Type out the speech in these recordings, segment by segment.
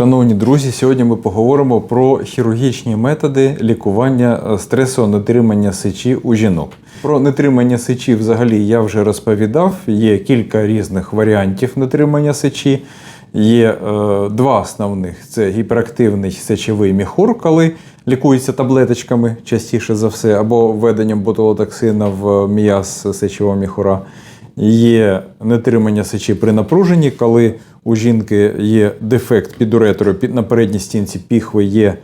Шановні друзі, сьогодні ми поговоримо про хірургічні методи лікування е, стресового нетримання сечі у жінок. Про нетримання сечі взагалі я вже розповідав. Є кілька різних варіантів нетримання сечі. Є е, два основних: це гіперактивний сечовий міхур, коли лікується таблеточками частіше за все, або введенням ботулотоксина в м'яз сечового міхура. Є нетримання сечі при напруженні, коли у жінки є дефект під уретрою, під на передній стінці піхви є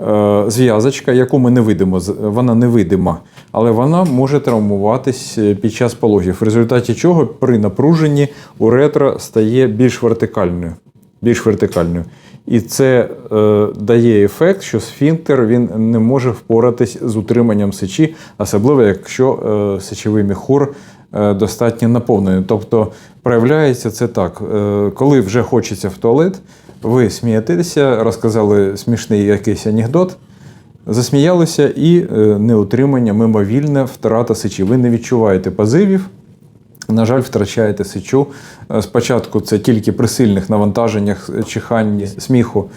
е, зв'язочка, яку ми не видимо, вона невидима, але вона може травмуватись е, під час пологів, в результаті чого при напруженні уретра стає більш вертикальною. Більш вертикальною. І це е, дає ефект, що сфінктер він не може впоратись з утриманням сечі, особливо якщо е, сечовий міхур достатньо наповнений. Тобто проявляється це так, е, коли вже хочеться в туалет, ви смієтеся, розказали смішний якийсь анекдот, засміялися і е, неутримання, мимовільна втрата сечі. Ви не відчуваєте позивів. На жаль, втрачаєте сечу. Е, Спочатку це тільки при сильних навантаженнях, е, чиханні, сміху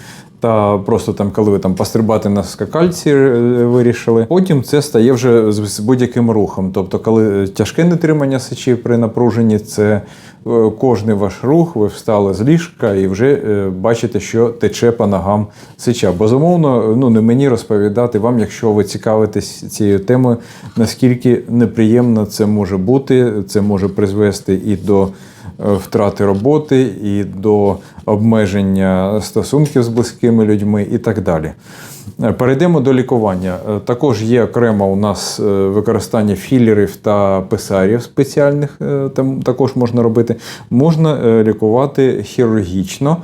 та просто там, коли ви там пострибати на скакальці е, вирішили. Потім це стає вже з будь-яким рухом. Тобто, коли тяжке нетримання сечі при напруженні, це е, кожний ваш рух, ви встали з ліжка і вже е, бачите, що тече по ногам сеча. Безумовно, ну не мені розповідати вам, якщо ви цікавитесь цією темою, наскільки неприємно це може бути. Це може призвести і до е, втрати роботи, і до обмеження стосунків з близькими людьми, і так далі. Е, Перейдемо до лікування. Е, Також є окремо у нас е, використання філерів та писарів спеціальних, там також можна робити. Можна лікувати хірургічно.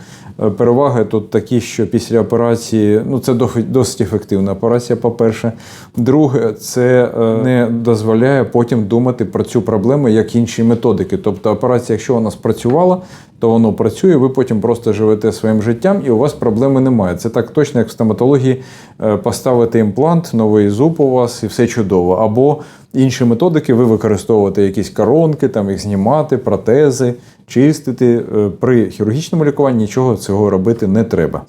Переваги тут такі, що після операції, ну це досить ефективна операція, по-перше. Друге, це не дозволяє потім думати про цю проблему як інші методики. Тобто операція, якщо вона спрацювала, то воно працює, ви потім просто живете своїм життям і у вас проблеми немає. Це так точно, як в стоматології е, поставити імплант, новий зуб у вас і все чудово. Або інші методики, ви використовуєте якісь коронки, там їх знімати, протези, чистити. Е, При хірургічному лікуванні нічого цього робити не треба.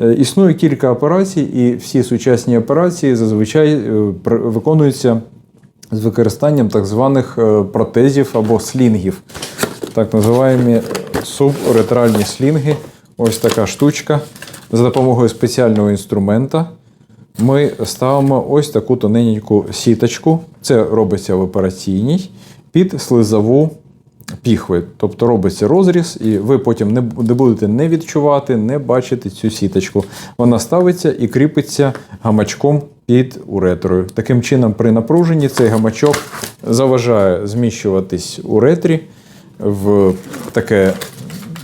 Е, Існує кілька операцій, і всі сучасні операції зазвичай виконуються з використанням так званих протезів або слінгів. Так називаємо субуретральні слінги. Ось така штучка. За допомогою спеціального інструмента ми ставимо ось таку тоненьку сіточку. Це робиться в операційній під слизову піхви. Тобто робиться розріз, і ви потім не будете не відчувати, не бачити цю сіточку. Вона ставиться і кріпиться гамачком під уретрою. Таким чином, при напруженні цей гамачок заважає зміщуватись уретрі в таке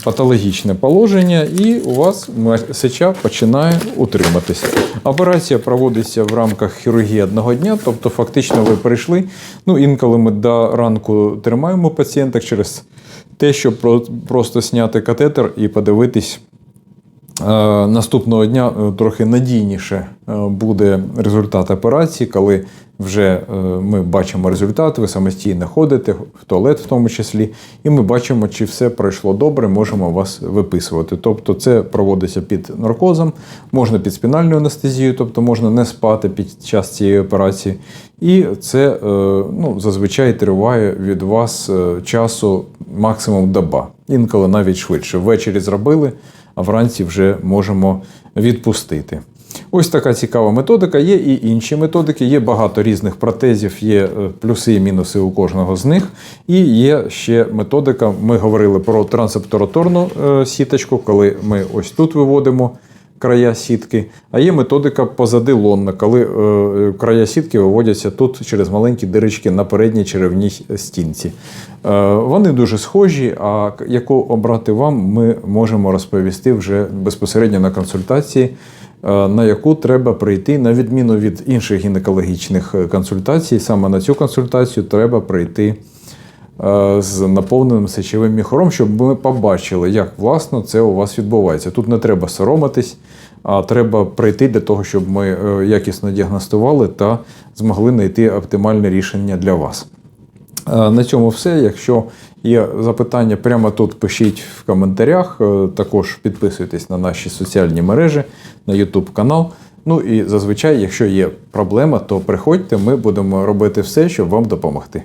патологічне положення, і у вас сеча починає утриматися. Операція проводиться в рамках хірургії одного дня, тобто фактично ви прийшли. Ну, інколи ми до ранку тримаємо пацієнта через те, щоб просто зняти катетер і подивитись. Е, Наступного дня е, трохи надійніше е, буде результат операції, коли вже ми бачимо результат, ви самостійно ходите в туалет, в тому числі, і ми бачимо, чи все пройшло добре, можемо вас виписувати. Тобто, це проводиться під наркозом, можна під спінальною анестезією, тобто можна не спати під час цієї операції. І це ну, зазвичай триває від вас часу максимум доба, інколи навіть швидше. Ввечері зробили а вранці вже можемо відпустити. Ось така цікава методика. Є і інші методики, є багато різних протезів, є е, плюси і мінуси у кожного з них. І є ще методика. Ми говорили про трансептораторну е, сіточку, коли ми ось тут виводимо края сітки. А є методика позадилонна, коли е, края сітки виводяться тут через маленькі дирички на передній черевній стінці. Е, вони дуже схожі, а яку обрати вам, ми можемо розповісти вже безпосередньо на консультації. е, На яку треба прийти, на відміну від інших гінекологічних е, консультацій, саме на цю консультацію треба прийти з наповненим сечовим міхором, щоб ми побачили, як власно це у вас відбувається. Тут не треба соромитись, а треба прийти для того, щоб ми е, якісно діагностували та змогли знайти оптимальне рішення для вас. Е, На цьому все. Якщо є запитання, прямо тут пишіть в коментарях. Е, Також підписуйтесь на наші соціальні мережі, на YouTube канал. Ну і зазвичай, якщо є проблема, то приходьте, ми будемо робити все, щоб вам допомогти.